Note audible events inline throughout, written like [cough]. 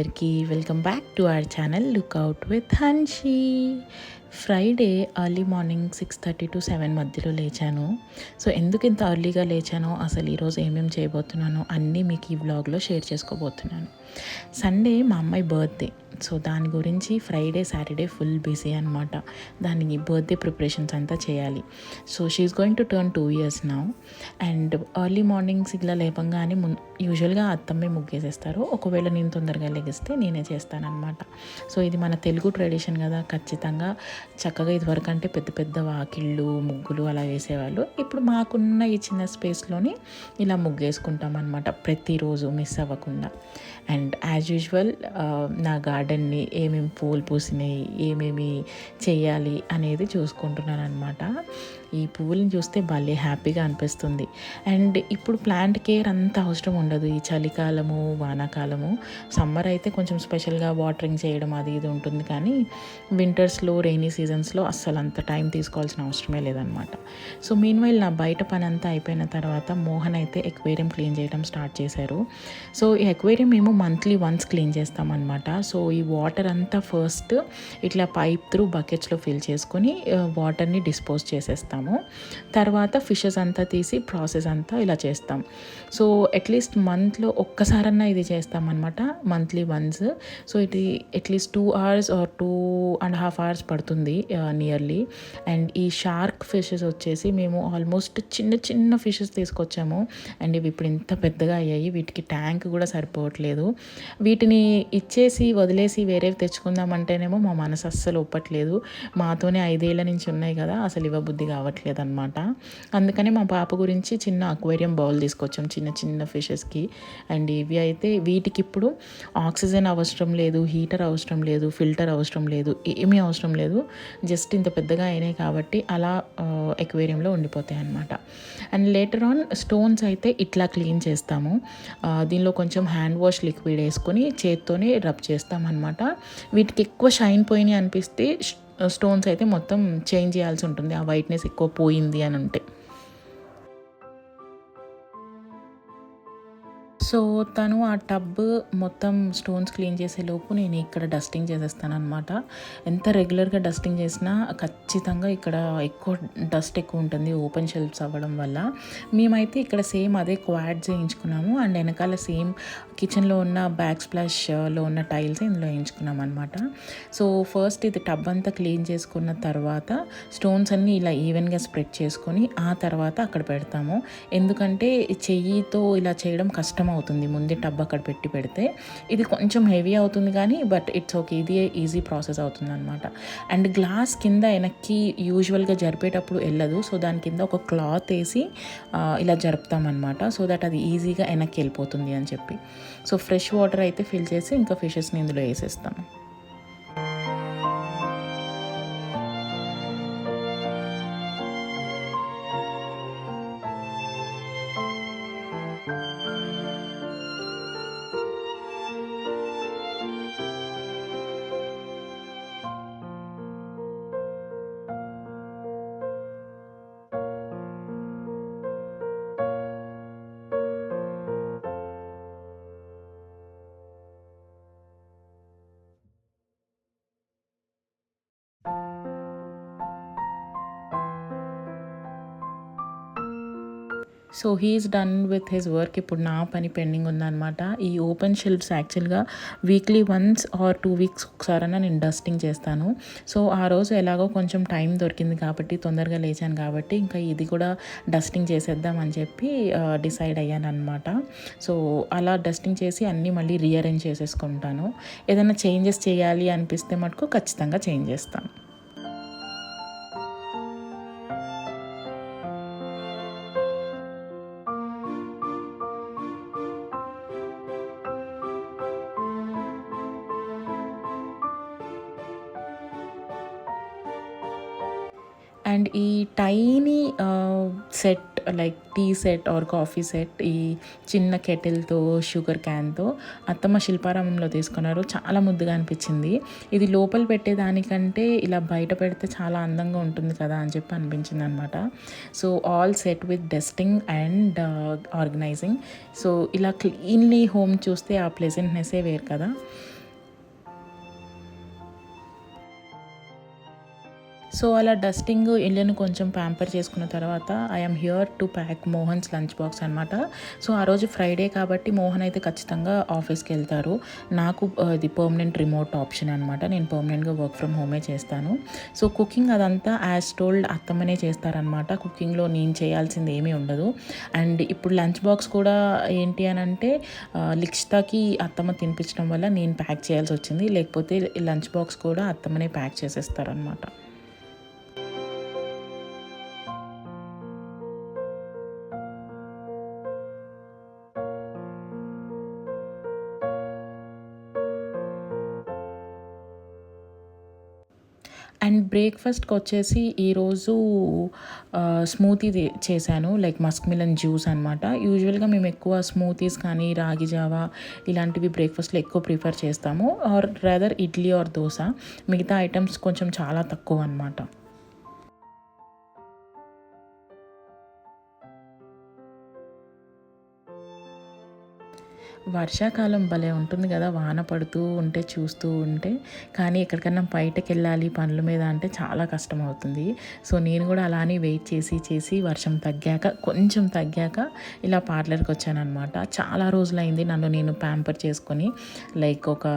అందరికీ welcome back to our channel lookout with Hanshi Friday early morning six thirty to seven మధ్యలో లేచాను. So ఎందుకు ఇంత ఎర్లీగా లేచానో అసలు ఈరోజు ఏమేమి చేయబోతున్నానో అన్నీ మీకు ఈ బ్లాగ్లో షేర్ చేసుకోబోతున్నాను. సండే మా అమ్మాయి బర్త్డే సో దాని గురించి ఫ్రైడే సాటర్డే ఫుల్ బిజీ అనమాట దానికి బర్త్డే ప్రిపరేషన్స్ అంతా చేయాలి. So she is going to turn two years now and early mornings ఇలా లేపంగానే ము యూజువల్గా అత్తమ్మే ముగ్గేసేస్తారు. ఒకవేళ నేను తొందరగా లెగిస్తే నేనే చేస్తానన్నమాట. సో ఇది మన తెలుగు ట్రెడిషన్ కదా. ఖచ్చితంగా చక్కగా ఇదివరకు అంటే పెద్ద పెద్ద వాకిళ్ళు ముగ్గులు అలా వేసేవాళ్ళు. ఇప్పుడు మాకున్న ఈ చిన్న స్పేస్లోని ఇలా ముగ్గేసుకుంటాం అనమాట ప్రతిరోజు మిస్ అవ్వకుండా. అండ్ యాజ్ యూజువల్ నా గార్డెన్ని ఏమేమి పూలు పూసినాయి ఏమేమి చేయాలి అనేది చూసుకుంటున్నాను అనమాట ఈ పువ్వులను చూస్తే భలే హ్యాపీగా అనిపిస్తుంది. అండ్ ఇప్పుడు ప్లాంట్ కేర్ అంత అవసరం ఉండదు. ఈ చలికాలము వానాకాలము సమ్మర్ అయితే కొంచెం స్పెషల్గా వాటరింగ్ చేయడం అది ఇది ఉంటుంది. కానీ వింటర్స్లో రెయినీ సీజన్స్లో అస్సలు అంత టైం తీసుకోవాల్సిన అవసరమే లేదనమాట సో మీన్ వైల్ నా బయట పని అంతా అయిపోయిన తర్వాత మోహన్ అయితే ఎక్వేరియం క్లీన్ చేయడం స్టార్ట్ చేశారు. సో ఈ ఎక్వేరియం మేము మంత్లీ వన్స్ క్లీన్ చేస్తామన్నమాట. సో ఈ వాటర్ అంతా ఫస్ట్ ఇట్లా పైప్ త్రూ బకెట్స్లో ఫిల్ చేసుకొని వాటర్ని డిస్పోజ్ చేస్తాము. తర్వాత ఫిషెస్ అంతా తీసి ప్రాసెస్ అంతా ఇలా చేస్తాం. సో అట్లీస్ట్ మంత్లో ఒక్కసారన్నా ఇది చేస్తామన్నమాట మంత్లీ వన్స్ సో ఇది at least two hours or two and half hours పడుతుంది నియర్లీ అండ్ ఈ షార్క్ ఫిషెస్ వచ్చేసి మేము ఆల్మోస్ట్ చిన్న చిన్న ఫిషెస్ తీసుకొచ్చాము. అండ్ ఇవి ఇప్పుడు ఇంత పెద్దగా అయ్యాయి వీటికి ట్యాంక్ కూడా సరిపోవట్లేదు. వీటిని ఇచ్చేసి వదిలేసి వేరేవి తెచ్చుకుందామంటేనేమో మా మనసు అస్సలు ఒప్పట్లేదు. మాతోనే ఐదేళ్ళ నుంచి ఉన్నాయి కదా అసలు ఇవ్వబుద్ధి కావట్లేదు. అనమాట అందుకని మా పాప గురించి చిన్న అక్వేరియం బౌల్ తీసుకొచ్చాం. చిన్న చిన్న ఫిషెస్కి అండ్ ఇవి అయితే వీటికి ఇప్పుడు ఆక్సిజన్ అవసరం లేదు హీటర్ అవసరం లేదు ఫిల్టర్ అవసరం లేదు ఏమీ అవసరం లేదు. జస్ట్ ఇంత పెద్దగా అయినాయి కాబట్టి అలా ఎక్వేరియంలో ఉండిపోతాయి అనమాట అండ్ లేటర్ ఆన్ స్టోన్స్ అయితే ఇట్లా క్లీన్ చేస్తాము. దీనిలో కొంచెం హ్యాండ్ వాష్ లిక్విడ్ వేసుకొని చేత్తోనే రబ్ చేస్తామన్నమాట. వీటికి ఎక్కువ షైన్ పోయినాయి అనిపిస్తే స్టోన్స్ అయితే మొత్తం చేంజ్ చేయాల్సి ఉంటుంది. ఆ వైట్నెస్ ఎక్కువ పోయింది అని ఉంటే సో తను ఆ టబ్ మొత్తం స్టోన్స్ క్లీన్ చేసే లోపు నేను ఇక్కడ డస్టింగ్ చేసేస్తాను అనమాట ఎంత రెగ్యులర్గా డస్టింగ్ చేసినా ఖచ్చితంగా ఇక్కడ ఎక్కువ డస్ట్ ఎక్కువ ఉంటుంది ఓపెన్ షెల్ఫ్స్ అవ్వడం వల్ల. మేమైతే ఇక్కడ సేమ్ అదే క్వాడ్ చేయించుకున్నాము. అండ్ వెనకాల సేమ్ కిచెన్లో ఉన్న బ్యాక్ స్ప్లాష్లో ఉన్న టైల్స్ ఇందులో వేయించుకున్నాం అనమాట సో ఫస్ట్ ఇది టబ్ అంతా క్లీన్ చేసుకున్న తర్వాత స్టోన్స్ అన్నీ ఇలా ఈవెన్గా స్ప్రెడ్ చేసుకొని ఆ తర్వాత అక్కడ పెడతాము. ఎందుకంటే చెయ్యితో ఇలా చేయడం కష్టం అవుతుంది అవుతుంది. ముందే టబ్ అక్కడ పెట్టి పెడితే ఇది కొంచెం హెవీ అవుతుంది కానీ బట్ ఇట్స్ ఓకే. ఇది ఈజీ ప్రాసెస్ అవుతుంది అనమాట అండ్ గ్లాస్ కింద వెనక్కి యూజువల్గా జరిపేటప్పుడు వెళ్ళదు. సో దాని కింద ఒక క్లాత్ వేసి ఇలా జరుపుతామన్నమాట. సో దట్ అది ఈజీగా వెనక్కి వెళ్ళిపోతుంది అని చెప్పి. సో ఫ్రెష్ వాటర్ అయితే ఫిల్ చేసి ఇంకా ఫిషెస్ని ఇందులో వేసేస్తాము so he is done with his work. ఇప్పుడు నా పని పెండింగ్ ఉందన్నమాట. ఈ ఓపెన్ షెల్ఫ్స్ యాక్చువల్గా weekly once or two weeks ఒకసారైనా నేను డస్టింగ్ చేస్తాను. సో ఆ రోజు ఎలాగో కొంచెం టైం దొరికింది కాబట్టి తొందరగా లేచాను కాబట్టి ఇంకా ఇది కూడా డస్టింగ్ చేసేద్దాం అని చెప్పి డిసైడ్ అయ్యాను అనమాట సో అలా డస్టింగ్ చేసి అన్నీ మళ్ళీ రీఅరేంజ్ చేసేసుకుంటాను. ఏదైనా చేంజెస్ చేయాలి అనిపిస్తే మటుకు ఖచ్చితంగా చేంజ్ చేస్తాను. అండ్ ఈ tiny set like tea set or coffee set ఈ చిన్న కెటిల్తో షుగర్ క్యాన్తో అత్తమ్మ శిల్పారామంలో తీసుకున్నారు. చాలా ముద్దుగా అనిపించింది. ఇది లోపల పెట్టేదానికంటే ఇలా బయట పెడితే చాలా అందంగా ఉంటుంది కదా అని చెప్పి అనిపించింది అనమాట so all set with dusting and organising. So ఇలా క్లీన్లీ హోమ్ చూస్తే ఆ ప్లెజెంట్నెస్సే వేరు కదా. సో అలా డస్టింగ్ ఇళ్ళను కొంచెం ప్యాంపర్ చేసుకున్న తర్వాత I'm here to pack Mohan's lunch box అనమాట సో ఆ రోజు ఫ్రైడే కాబట్టి మోహన్ అయితే ఖచ్చితంగా ఆఫీస్కి వెళ్తారు. నాకు ఇది పర్మనెంట్ రిమోట్ ఆప్షన్ అనమాట నేను పర్మనెంట్గా వర్క్ ఫ్రమ్ హోమే చేస్తాను. సో కుకింగ్ అదంతా యాజ్ టోల్డ్ అత్తమ్మనే చేస్తారనమాట కుకింగ్లో నేను చేయాల్సింది ఏమీ ఉండదు. అండ్ ఇప్పుడు లంచ్ బాక్స్ కూడా ఏంటి అని అంటే లిక్షితాకి అత్తమ్మ తినిపించడం వల్ల నేను ప్యాక్ చేయాల్సి వచ్చింది. లేకపోతే లంచ్ బాక్స్ కూడా అత్తమ్మనే ప్యాక్ చేసేస్తారనమాట అండ్ బ్రేక్ఫాస్ట్కి వచ్చేసి ఈరోజు స్మూతీ చేశాను. లైక్ మస్క్ మిలన్ జ్యూస్ అనమాట యూజువల్గా మేము ఎక్కువ స్మూతీస్ కానీ రాగి జావా ఇలాంటివి బ్రేక్ఫాస్ట్లో ఎక్కువ ప్రిఫర్ చేస్తాము. Or rather idli or dosa. మిగతా ఐటమ్స్ కొంచెం చాలా తక్కువ అనమాట వర్షాకాలం భలే ఉంటుంది కదా వాన పడుతూ ఉంటే చూస్తూ ఉంటే. కానీ ఎక్కడికన్నా బయటకు వెళ్ళాలి పనుల మీద అంటే చాలా కష్టం అవుతుంది సో నేను కూడా అలానే వెయిట్ చేసి చేసి వర్షం తగ్గాక కొంచెం తగ్గాక ఇలా పార్లర్కి వచ్చానమాట చాలా రోజులైంది నన్ను నేను ప్యాంపర్ చేసుకొని లైక్ ఒక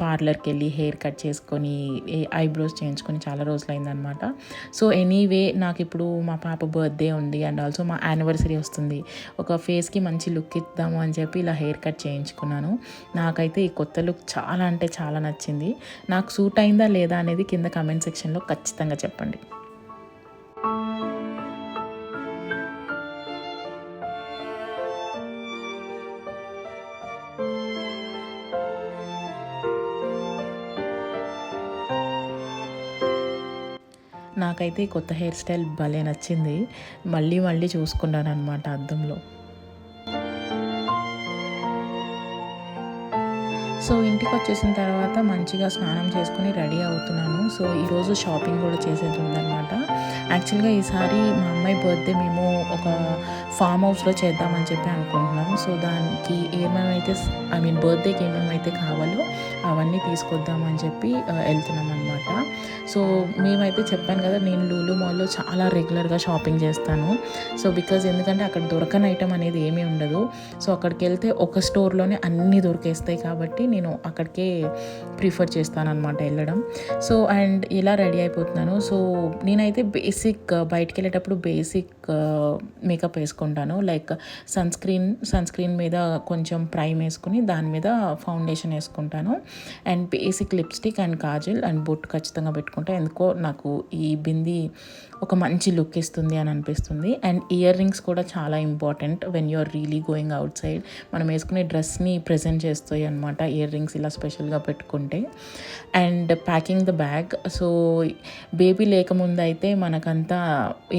పార్లర్కి వెళ్ళి హెయిర్ కట్ చేసుకొని ఐబ్రోస్ చేయించుకొని చాలా రోజులైంది అనమాట సో ఎనీవే నాకు ఇప్పుడు మా పాప బర్త్డే ఉంది అండ్ ఆల్సో మా యానివర్సరీ వస్తుంది. ఒక ఫేస్కి మంచి లుక్ ఇద్దాము అని చెప్పి ఇలా హెయిర్ కట్ చేయించుకున్నాను. నాకైతే ఈ కొత్త లుక్ చాలా అంటే చాలా నచ్చింది. నాకు సూట్ అయిందా లేదా అనేది కింద కమెంట్ సెక్షన్లో ఖచ్చితంగా చెప్పండి. నాకైతే ఈ కొత్త హెయిర్ స్టైల్ భలే నచ్చింది. మళ్ళీ మళ్ళీ చూసుకున్నాను అనమాట అద్దంలో. సో ఇంటికి వచ్చేసిన తర్వాత మంచిగా స్నానం చేసుకుని రెడీ అవుతున్నాను. సో ఈరోజు షాపింగ్ కూడా చేసేది ఉందన్నమాట. యాక్చువల్గా ఈసారి మా అమ్మాయి బర్త్డే మేము ఒక ఫామ్ హౌస్లో చేద్దామని చెప్పి అనుకుంటున్నాం. సో దానికి ఏమేమైతే ఐ మీన్ బర్త్డేకి ఏమేమైతే కావాలో అవన్నీ తీసుకొద్దామని చెప్పి వెళ్తున్నాం సో మేమైతే చెప్పాను కదా నేను లూలు మాల్లో చాలా రెగ్యులర్గా షాపింగ్ చేస్తాను. సో బికాజ్ ఎందుకంటే అక్కడ దొరకని ఐటమ్ అనేది ఏమీ ఉండదు. సో అక్కడికి వెళ్తే ఒక స్టోర్లోనే అన్నీ దొరికేస్తాయి కాబట్టి నేను అక్కడికే ప్రిఫర్ చేస్తాను అనమాట వెళ్ళడం. సో అండ్ ఇలా రెడీ అయిపోతున్నాను. సో నేనైతే బేసిక్ బయటికి వెళ్ళేటప్పుడు బేసిక్ మేకప్ వేసుకుంటాను. Like sunscreen sunscreen మీద కొంచెం ప్రైమ్ వేసుకుని దాని మీద ఫౌండేషన్ వేసుకుంటాను. And basic lipstick and kajal and బొట్టు ఖచ్చితంగా పెట్టుకుంటే ఎందుకో నాకు ఈ బింది ఒక మంచి లుక్ ఇస్తుంది అని అనిపిస్తుంది. అండ్ ఇయర్ రింగ్స్ కూడా చాలా important when you are really going outside మనం వేసుకునే డ్రెస్ని ప్రజెంట్ చేస్తాయి అనమాట ఇయర్ రింగ్స్ ఇలా స్పెషల్గా పెట్టుకుంటే. And packing the bag so baby లేకముందు అయితే మనకంతా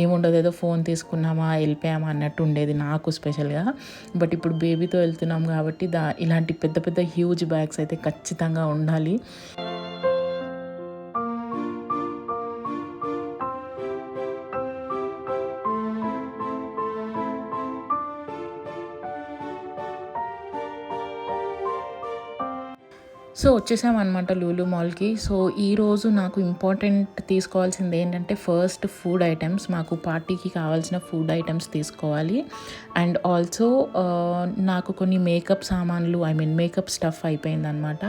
ఏముండదు ఏదో ఫోన్ తీసుకున్నామా వెళ్ళిపోయామా అన్నట్టు ఉండేది నాకు స్పెషల్గా బట్ ఇప్పుడు బేబీతో వెళ్తున్నాం కాబట్టి దా ఇలాంటి పెద్ద పెద్ద హ్యూజ్ బ్యాగ్స్ అయితే ఖచ్చితంగా ఉండాలి. సో వచ్చేసామన్నమాట లూలు మాల్కి. సో ఈరోజు నాకు ఇంపార్టెంట్ తీసుకోవాల్సింది ఏంటంటే ఫస్ట్ ఫుడ్ ఐటమ్స్. మాకు పార్టీకి కావాల్సిన ఫుడ్ ఐటమ్స్ తీసుకోవాలి. అండ్ ఆల్సో నాకు కొన్ని మేకప్ సామాన్లు ఐ మీన్ మేకప్ స్టఫ్ అయిపోయిందనమాట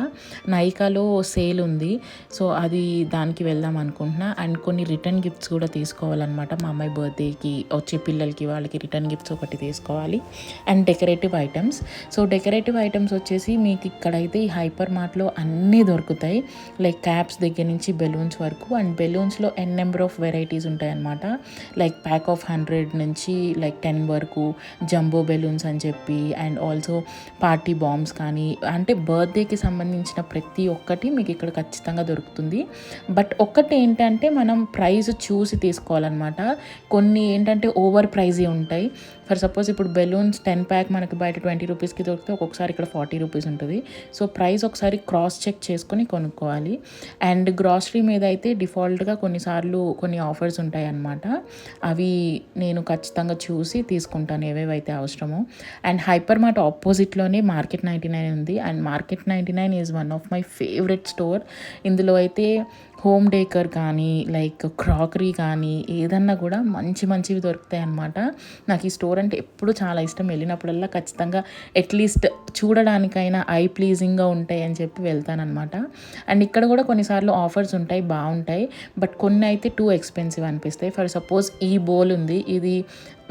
నైకాలో సేల్ ఉంది. సో అది దానికి వెళ్దాం అనుకుంటున్నా. అండ్ కొన్ని రిటర్న్ గిఫ్ట్స్ కూడా తీసుకోవాలన్నమాట. మా అమ్మాయి బర్త్డేకి వచ్చే పిల్లలకి వాళ్ళకి రిటర్న్ గిఫ్ట్స్ ఒకటి తీసుకోవాలి. And decorative items. So decorative items వచ్చేసి మీకు ఇక్కడైతే ఈ హైపర్ మార్ట్ షాప్లో అన్నీ దొరుకుతాయి. లైక్ క్యాప్స్ దగ్గర నుంచి బెలూన్స్ వరకు. అండ్ బెలూన్స్లో ఎన్ నెంబర్ ఆఫ్ వెరైటీస్ ఉంటాయన్నమాట. లైక్ ప్యాక్ ఆఫ్ హండ్రెడ్ నుంచి లైక్ టెన్ వరకు జంబో బెలూన్స్ అని చెప్పి అండ్ ఆల్సో పార్టీ బాంబ్స్ కానీ అంటే బర్త్డేకి సంబంధించిన ప్రతి ఒక్కటి మీకు ఇక్కడ ఖచ్చితంగా దొరుకుతుంది. బట్ ఒక్కటి ఏంటంటే మనం ప్రైస్ చూసి తీసుకోవాలన్నమాట. కొన్ని ఏంటంటే ఓవర్ ప్రైజే ఉంటాయి. ఫర్ సపోజ్ ఇప్పుడు బెలూన్స్ టెన్ ప్యాక్ మనకి బయట ట్వంటీ రూపీస్కి దొరికితే ఒక్కొక్కసారి ఇక్కడ ఫార్టీ రూపీస్ ఉంటుంది. సో ప్రైస్ ఒకసారి క్రాస్ చెక్ చేసుకొని కొనుక్కోవాలి. అండ్ గ్రాసరీ మీద అయితే డిఫాల్ట్గా కొన్నిసార్లు కొన్ని ఆఫర్స్ ఉంటాయి అన్నమాట అవి నేను ఖచ్చితంగా చూసి తీసుకుంటాను ఏవేవైతే అవసరమో. అండ్ హైపర్ మార్ట్ ఆపోజిట్లోనే మార్కెట్ నైంటీ నైన్ ఉంది. And market ninety nine is one of my favourite store. ఇందులో అయితే హోమ్ డేకర్ కానీ లైక్ క్రాకరీ కానీ ఏదన్నా కూడా మంచి మంచివి దొరుకుతాయి అన్నమాట. నాకు ఈ స్టోర్ అంటే ఎప్పుడు చాలా ఇష్టం. వెళ్ళినప్పుడల్లా ఖచ్చితంగా అట్లీస్ట్ చూడడానికైనా ఐ ప్లీజింగ్గా ఉంటాయి అని చెప్పి వెళ్తానమాట అండ్ ఇక్కడ కూడా కొన్నిసార్లు ఆఫర్స్ ఉంటాయి బాగుంటాయి. బట్ కొన్ని అయితే టూ ఎక్స్పెన్సివ్ అనిపిస్తాయి. ఫర్ సపోజ్ ఈ బోల్ ఉంది. ఇది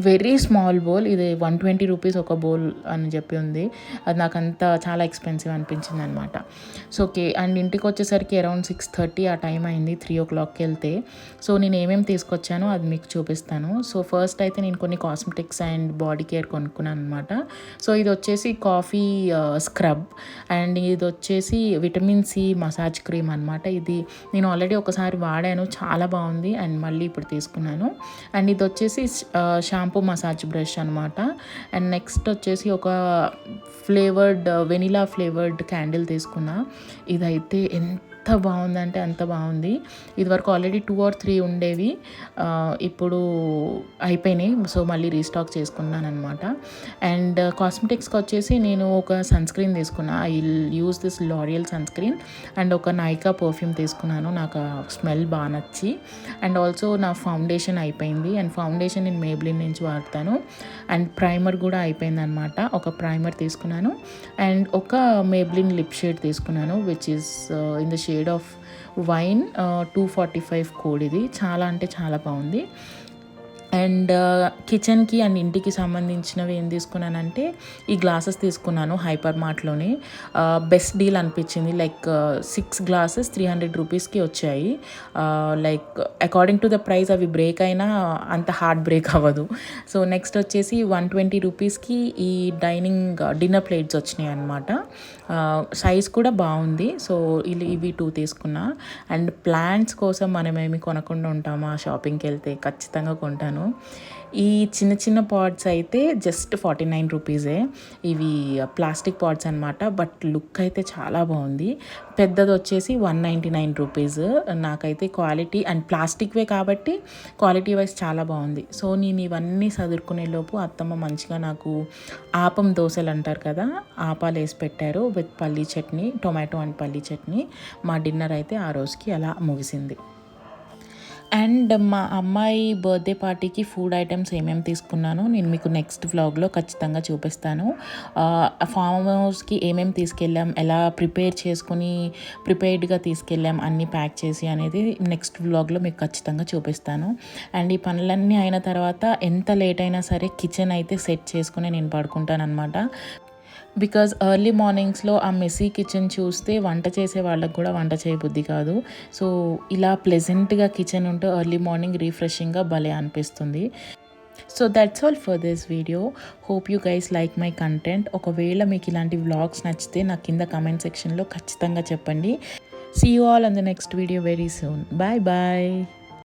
వెరీ స్మాల్ బౌల్ ఇది వన్ ట్వంటీ రూపీస్ ఒక బౌల్ అని చెప్పి ఉంది. అది నాకు అంత చాలా ఎక్స్పెన్సివ్ అనిపించింది అనమాట సో ఓకే అండ్ ఇంటికి వచ్చేసరికి అరౌండ్ సిక్స్ థర్టీ ఆ టైం అయింది త్రీ ఓ క్లాక్కి వెళ్తే. సో నేను ఏమేమి తీసుకొచ్చానో అది మీకు చూపిస్తాను. సో ఫస్ట్ అయితే నేను కొన్ని కాస్మెటిక్స్ అండ్ బాడీ కేర్ కొనుక్కున్నాను అనమాట సో ఇది వచ్చేసి కాఫీ స్క్రబ్ అండ్ ఇది వచ్చేసి విటమిన్ సి మసాజ్ క్రీమ్ అనమాట ఇది నేను ఆల్రెడీ ఒకసారి వాడాను చాలా బాగుంది. అండ్ మళ్ళీ ఇప్పుడు తీసుకున్నాను. అండ్ ఇది వచ్చేసి uh, shampoo shampoo massage brush అనమాట అండ్ నెక్స్ట్ వచ్చేసి ఒక ఫ్లేవర్డ్ వెనిలా ఫ్లేవర్డ్ క్యాండిల్ తీసుకున్నా. ఇదైతే ఎంత ఎంత బాగుందంటే అంత బాగుంది. ఇదివరకు ఆల్రెడీ టూ ఆర్ త్రీ ఉండేవి. ఇప్పుడు అయిపోయినాయి. సో మళ్ళీ రీస్టాక్ చేసుకున్నాను అనమాట అండ్ కాస్మెటిక్స్కి uh, వచ్చేసి నేను ఒక సన్ స్క్రీన్ తీసుకున్నా. I use this L'Oreal sunscreen and ఒక నైకా పర్ఫ్యూమ్ తీసుకున్నాను. నాకు స్మెల్ బాగా నచ్చి. అండ్ ఆల్సో నా ఫౌండేషన్ అయిపోయింది. అండ్ ఫౌండేషన్ నేను మేబ్లిన్ నుంచి వాడతాను. అండ్ ప్రైమర్ కూడా అయిపోయింది అనమాట ఒక ప్రైమర్ తీసుకున్నాను. అండ్ ఒక మేబ్లిన్ లిప్ షేడ్ తీసుకున్నాను which is in the shade shade of wine two forty five code ఇది. చాలా అంటే చాలా బాగుంది. అండ్ uh, కిచెన్కి అండ్ ఇంటికి సంబంధించినవి ఏం తీసుకున్నానంటే ఈ గ్లాసెస్ తీసుకున్నాను హైపర్ మార్ట్లోని బెస్ట్ డీల్ అనిపించింది. Like six glasses three hundred రూపీస్కి వచ్చాయి. Like according to the price అవి బ్రేక్ అయినా అంత హార్డ్ బ్రేక్ [laughs] అవ్వదు. సో నెక్స్ట్ వచ్చేసి వన్ ట్వంటీ రూపీస్కి ఈ డైనింగ్ డిన్నర్ ప్లేట్స్ వచ్చినాయి అనమాట సైజ్ కూడా బాగుంది. సో ఇవి ఇవి టూ తీసుకున్నా. అండ్ ప్లాంట్స్ కోసం మనం కొనకుండా ఉంటామా? షాపింగ్కి వెళ్తే ఖచ్చితంగా కొంటాను. ఈ చిన్న చిన్న పాట్స్ అయితే జస్ట్ ఫార్టీ నైన్ రూపీసే. ఇవి ప్లాస్టిక్ పాట్స్ అనమాట బట్ లుక్ అయితే చాలా బాగుంది. పెద్దది వచ్చేసి వన్ నైంటీ నైన్ రూపీస్. నాకైతే క్వాలిటీ అండ్ ప్లాస్టిక్వే కాబట్టి క్వాలిటీ వైజ్ చాలా బాగుంది. సో నేను ఇవన్నీ చదువుకునే లోపు అత్తమ్మ మంచిగా నాకు ఆపం దోశలు అంటారు కదా ఆపాలు వేసి పెట్టారు విత్ పల్లీ చట్నీ టొమాటో అండ్ పల్లీ చట్నీ. మా డిన్నర్ అయితే ఆ రోజుకి అలా ముగిసింది. అండ్ మా అమ్మాయి బర్త్డే పార్టీకి ఫుడ్ ఐటమ్స్ ఏమేమి తీసుకున్నానో నేను మీకు నెక్స్ట్ వ్లాగ్లో ఖచ్చితంగా చూపిస్తాను. ఫామ్ హౌస్కి ఏమేమి తీసుకెళ్ళాం ఎలా ప్రిపేర్ చేసుకుని ప్రిపేర్డ్గా తీసుకెళ్ళాం అన్నీ ప్యాక్ చేసి అనేది నెక్స్ట్ వ్లాగ్లో మీకు ఖచ్చితంగా చూపిస్తాను. అండ్ ఈ పనులన్నీ అయిన తర్వాత ఎంత లేట్ అయినా సరే కిచెన్ అయితే సెట్ చేసుకుని నేను పడుకుంటాను అనమాట బికాజ్ ఎర్లీ మార్నింగ్స్లో ఆ మెస్సీ కిచెన్ చూస్తే వంట చేసే వాళ్ళకి కూడా వంట చేయబుద్ధి కాదు. సో ఇలా ప్లెజెంట్గా కిచెన్ ఉంటే ఎర్లీ మార్నింగ్ రీఫ్రెషింగ్గా భలే అనిపిస్తుంది. So that's all for this video hope you guys like my content ఒకవేళ మీకు ఇలాంటి వ్లాగ్స్ నచ్చితే నా కింద కమెంట్ సెక్షన్లో ఖచ్చితంగా చెప్పండి. See you all on the next video very soon bye bye